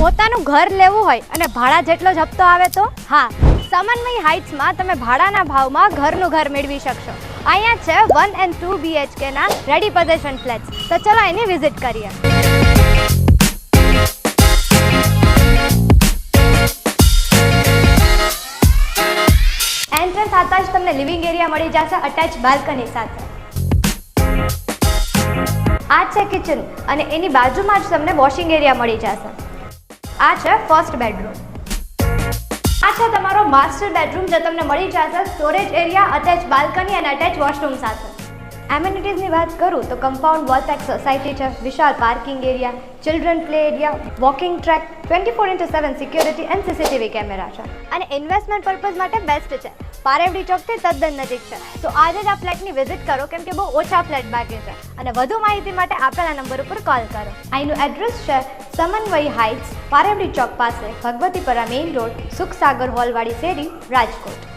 પોતાનું ઘર લેવું હોય અને ભાડા જેટલો જ આવે તો? હા, સમન્વય હાઇટ્સમાં તમે ભાડાના ભાવમાં ઘરનું ઘર મેળવી શકશો. અહીંયા છે વન એન્ડ ટુ બીએચકેના રેડી પોઝિશન ફ્લેટ્સ. તો ચલો એની વિઝિટ કરીએ. એન્ટ્રન્સ આવતા જ તમને લિવિંગ એરિયા મળી જશે અટેચ બાલ્કની સાથે. આ છે કિચન અને એની બાજુમાં જ તમને વોશિંગ એરિયા મળી જશે. આ છે ફર્સ્ટ બેડરૂમ આ છે તમારો માસ્ટર બેડરૂમ જે તમને મળી જશે સ્ટોરેજ એરિયા અટેચ બાલ્કની અને અટેચ વોશરૂમ સાથે. એમ્યુનિટીઝની વાત કરું તો કમ્પાઉન્ડ વોલ પેક સોસાયટી છે, વિશાળ parking area children play area walking track twenty four into seven security and CCTV camera છે. અને ઇન્વેસ્ટમેન્ટ પર્પઝ માટે બેસ્ટ છે. પારેવડી ચોકથી તદ્દન નજીક છે. તો આજે જ આ ફ્લેટની વિઝિટ કરો કેમ કે બહુ ઓછા ફ્લેટ બાકી છે. અને વધુ માહિતી માટે આપેલા નંબર ઉપર કોલ કરો. અહીંનું એડ્રેસ છે સમન્વય હાઇટ્સ પારેવડી ચોક પાસે ભગવતીપરા મેઇન રોડ સુખસાગર હોલવાળી શેરી રાજકોટ.